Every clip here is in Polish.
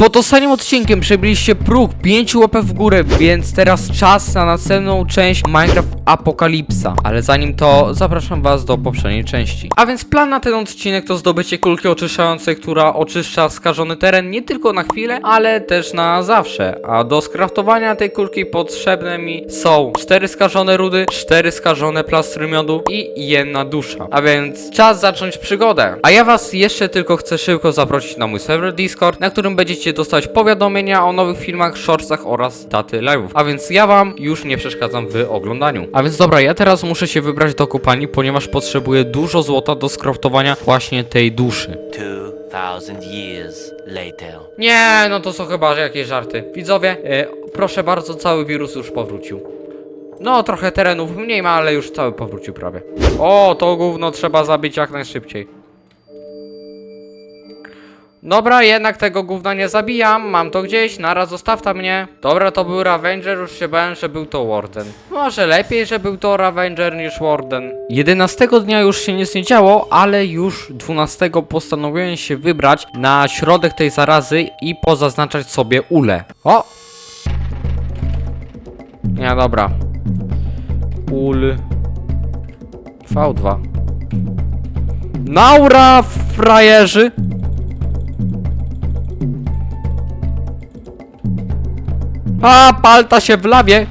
Pod ostatnim odcinkiem przebyliście próg 5 łapek w górę, więc teraz czas na następną część Minecraft Apokalipsa. Ale zanim to, zapraszam was do poprzedniej części. A więc plan na ten odcinek to zdobycie kulki oczyszczającej, która oczyszcza skażony teren nie tylko na chwilę, ale też na zawsze. A do skraftowania tej kulki potrzebne mi są 4 skażone rudy, 4 skażone plastry miodu i jedna dusza. A więc czas zacząć przygodę. A ja was jeszcze tylko chcę szybko zaprosić na mój serwer Discord, na którym będziecie dostać powiadomienia o nowych filmach, shortsach oraz daty live'ów. A więc ja wam już nie przeszkadzam w oglądaniu. A więc dobra, ja teraz muszę się wybrać do kopalni, ponieważ potrzebuję dużo złota do skraftowania właśnie tej duszy. 2000 years later. Nie, no to są chyba jakieś żarty. Widzowie, e, proszę bardzo, cały wirus już powrócił. No, trochę terenów mniej ma, ale już cały powrócił prawie. O, to gówno trzeba zabić jak najszybciej. Dobra, jednak tego gówna nie zabijam, mam to gdzieś, naraz zostaw tam mnie. Dobra, to był Ravenger, już się bałem, że był to Warden. Może lepiej, że był to Ravenger niż Warden. 11 dnia już się nic nie działo, ale już 12 postanowiłem się wybrać na środek tej zarazy i pozaznaczać sobie ule. O! Nie, dobra. Ul... V2. Naura, frajerzy! A, palta się w lawie!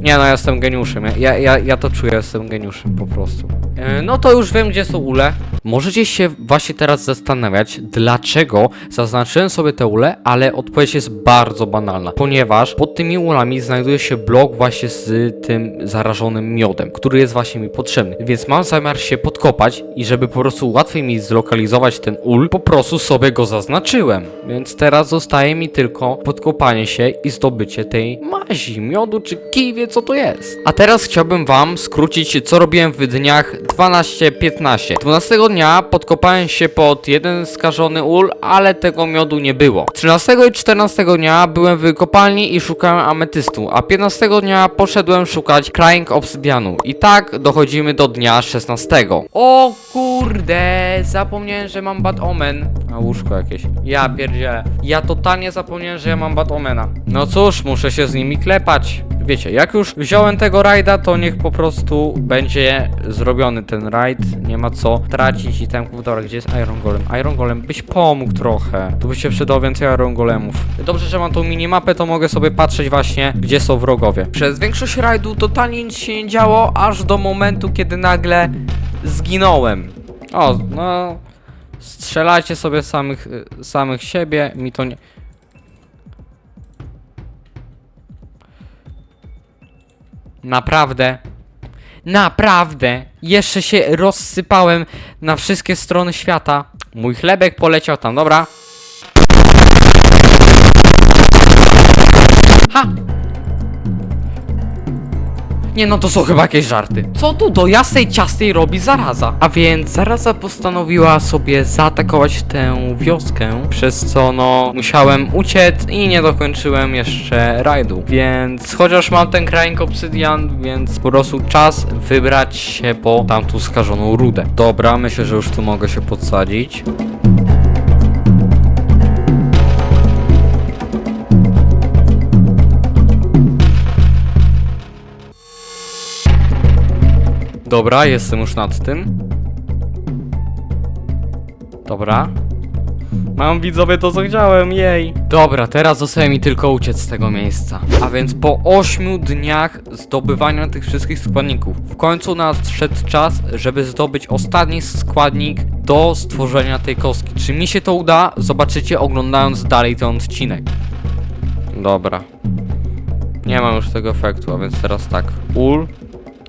Nie no, ja jestem geniuszem. Ja, ja, ja, to czuję, jestem geniuszem po prostu. E, no to już wiem, gdzie są ule. Możecie się właśnie teraz zastanawiać, dlaczego zaznaczyłem sobie te ule, ale odpowiedź jest bardzo banalna. Ponieważ pod tymi ulami znajduje się blok właśnie z tym zarażonym miodem, który jest właśnie mi potrzebny. Więc mam zamiar się podkopać i żeby po prostu łatwiej mi zlokalizować ten ul, po prostu sobie go zaznaczyłem. Więc teraz zostaje mi tylko podkopanie się i zdobycie tej mazi, miodu czy kij wie co to jest. A teraz chciałbym wam skrócić co robiłem w dniach 12-15. 12 dnia podkopałem się pod jeden skażony ul, ale tego miodu nie było. 13 i 14 dnia byłem w kopalni i szukałem ametystu, a 15 dnia poszedłem szukać crying obsydianu. I tak dochodzimy do dnia 16. O kurde, zapomniałem, że mam bad omen. A łóżko jakieś. Ja pierdzielę. Ja totalnie zapomniałem, że ja mam bad omena. No cóż, muszę się z nimi klepać. Wiecie, jak już wziąłem tego rajda, to niech po prostu będzie zrobiony ten rajd. Nie ma co tracić itemków. Dobra, gdzie jest Iron Golem? Iron Golem, byś pomógł trochę. Tu by się przydało więcej Iron Golemów. Dobrze, że mam tą minimapę, to mogę sobie patrzeć właśnie, gdzie są wrogowie. Przez większość rajdu totalnie nic się nie działo, aż do momentu, kiedy nagle zginąłem. O, no... Strzelajcie sobie samych, y, samych siebie, mi to nie... Naprawdę. Naprawdę. Jeszcze się rozsypałem na wszystkie strony świata. Mój chlebek poleciał tam, dobra. Ha! Nie no, to są chyba jakieś żarty. Co tu do jasnej ciastej robi zaraza? A więc zaraza postanowiła sobie zaatakować tę wioskę, przez co no musiałem uciec i nie dokończyłem jeszcze rajdu. Więc chociaż mam ten kraink obsydian, więc po prostu czas wybrać się po tamtą skażoną rudę. Dobra, myślę, że już tu mogę się podsadzić. Dobra, jestem już nad tym. Dobra. Mam widzowie to co chciałem, jej. Dobra, teraz zostaje mi tylko uciec z tego miejsca. A więc po 8 dniach zdobywania tych wszystkich składników, w końcu nadszedł czas, żeby zdobyć ostatni składnik do stworzenia tej kostki. Czy mi się to uda? Zobaczycie oglądając dalej ten odcinek. Dobra. Nie mam już tego efektu, a więc teraz tak. Ul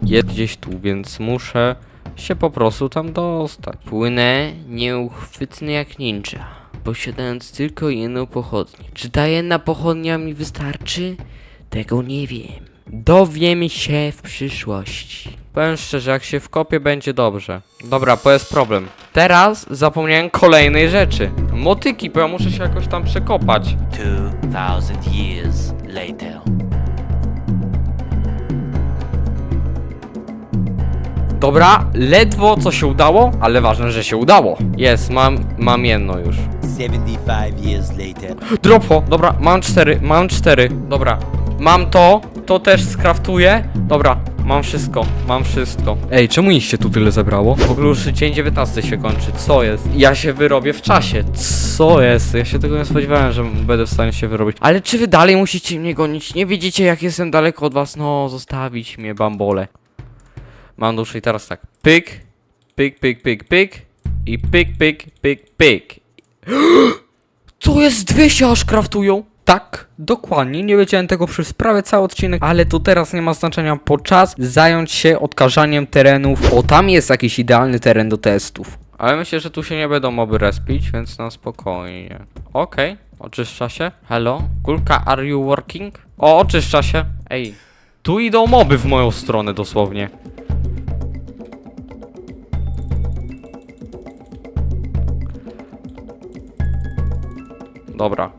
jest gdzieś tu, więc muszę się po prostu tam dostać. Płynę nieuchwytny jak ninja, posiadając tylko jedną pochodnię. Czy ta jedna pochodnia mi wystarczy? Tego nie wiem. Dowiem się w przyszłości. Powiem szczerze, jak się wkopię, będzie dobrze. Dobra, bo jest problem. Teraz zapomniałem kolejnej rzeczy. Motyki, bo ja muszę się jakoś tam przekopać. 2000 years later. Dobra, ledwo co się udało, ale ważne, że się udało. Jest, mam, mam jedno już. 75 years later. Dropło, dobra, mam cztery, mam cztery, dobra. Mam to, to też skraftuję. Dobra, mam wszystko, mam wszystko. Ej, czemu ich się tu tyle zebrało? W ogóle już dzień 19 się kończy, co jest? Ja się wyrobię w czasie, co jest? Ja się tego nie spodziewałem, że będę w stanie się wyrobić. Ale czy wy dalej musicie mnie gonić? Nie widzicie jak jestem daleko od was? No, zostawić mnie, bambole. Mam duszy i teraz tak, pyk, pyk, pyk, pyk, pyk i pyk, pyk, pyk, pyk. Co jest? Dwie się aż kraftują? Tak, dokładnie. Nie wiedziałem tego przez prawie cały odcinek, ale to teraz nie ma znaczenia, bo czas zająć się odkażaniem terenów, bo tam jest jakiś idealny teren do testów. Ale myślę, że tu się nie będą moby respić, więc na spokojnie. Okej, oczyszcza się. Hello? Kulka, are you working? O, oczyszcza się. Ej, tu idą moby w moją stronę dosłownie. Dobra.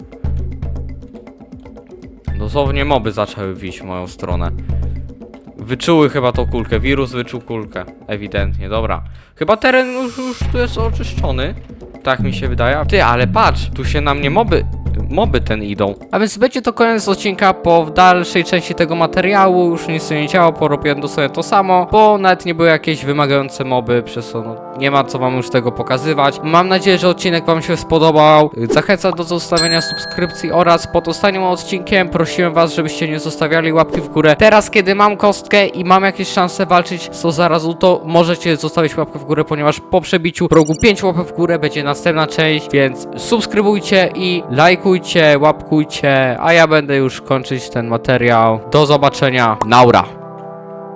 Dosłownie moby zaczęły wić w moją stronę. Wyczuły chyba tą kulkę. Wirus wyczuł kulkę. Ewidentnie, dobra. Chyba teren już, już tu jest oczyszczony. Tak mi się wydaje. Ty, ale patrz, tu się na mnie moby. Moby ten idą. A więc będzie to koniec odcinka. Po dalszej części tego materiału już nic nie działo, porobiłem dosłownie to samo, bo nawet nie były jakieś wymagające moby, przez no, nie ma co wam już tego pokazywać. Mam nadzieję, że odcinek wam się spodobał. Zachęcam do zostawienia subskrypcji oraz pod ostatnim odcinkiem prosiłem was, żebyście nie zostawiali łapki w górę. Teraz, kiedy mam kostkę i mam jakieś szanse walczyć z zarazu, to możecie zostawić łapkę w górę, ponieważ po przebiciu progu 5 łapek w górę będzie następna część, więc subskrybujcie i lajkujcie, łapkujcie, a ja będę już kończyć ten materiał. Do zobaczenia. Naura.